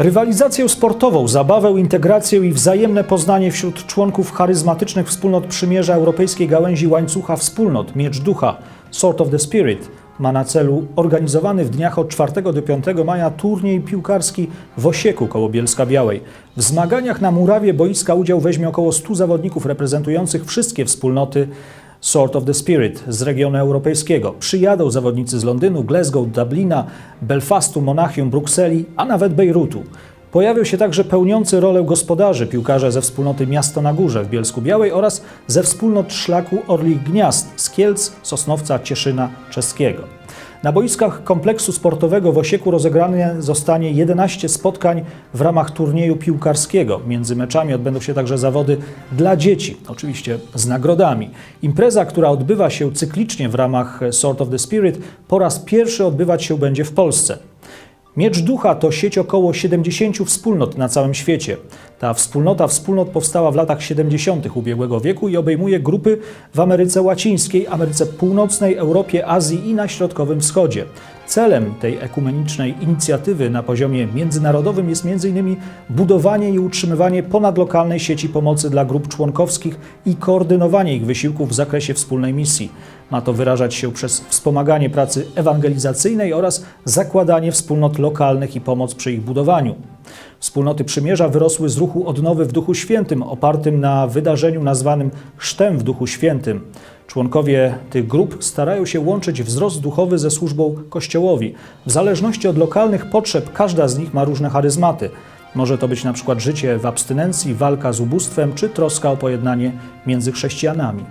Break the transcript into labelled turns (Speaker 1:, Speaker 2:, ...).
Speaker 1: Rywalizację sportową, zabawę, integrację i wzajemne poznanie wśród członków charyzmatycznych wspólnot przymierza europejskiej gałęzi łańcucha wspólnot Miecz Ducha, Sort of the Spirit, ma na celu organizowany w dniach od 4 do 5 maja turniej piłkarski w Osieku koło Bielska Białej. W zmaganiach na murawie boiska udział weźmie około 100 zawodników reprezentujących wszystkie wspólnoty Sort of the Spirit z regionu europejskiego. Przyjadą zawodnicy z Londynu, Glasgow, Dublina, Belfastu, Monachium, Brukseli, a nawet Bejrutu. Pojawią się także pełniący rolę gospodarzy piłkarze ze wspólnoty Miasto na Górze w Bielsku Białej oraz ze wspólnot szlaku Orlich Gniazd z Kielc, Sosnowca, Cieszyna, Czeskiego. Na boiskach kompleksu sportowego w Osieku rozegrane zostanie 11 spotkań w ramach turnieju piłkarskiego. Między meczami odbędą się także zawody dla dzieci, oczywiście z nagrodami. Impreza, która odbywa się cyklicznie w ramach Sort of the Spirit, po raz pierwszy odbywać się będzie w Polsce. Miecz Ducha to sieć około 70 wspólnot na całym świecie. Ta wspólnota wspólnot powstała w latach 70. ubiegłego wieku i obejmuje grupy w Ameryce Łacińskiej, Ameryce Północnej, Europie, Azji i na Środkowym Wschodzie. Celem tej ekumenicznej inicjatywy na poziomie międzynarodowym jest m.in. budowanie i utrzymywanie ponadlokalnej sieci pomocy dla grup członkowskich i koordynowanie ich wysiłków w zakresie wspólnej misji. Ma to wyrażać się przez wspomaganie pracy ewangelizacyjnej oraz zakładanie wspólnot lokalnych i pomoc przy ich budowaniu. Wspólnoty przymierza wyrosły z ruchu odnowy w Duchu Świętym, opartym na wydarzeniu nazwanym Chrztem w Duchu Świętym. Członkowie tych grup starają się łączyć wzrost duchowy ze służbą Kościołowi. W zależności od lokalnych potrzeb każda z nich ma różne charyzmaty. Może to być na przykład życie w abstynencji, walka z ubóstwem czy troska o pojednanie między chrześcijanami.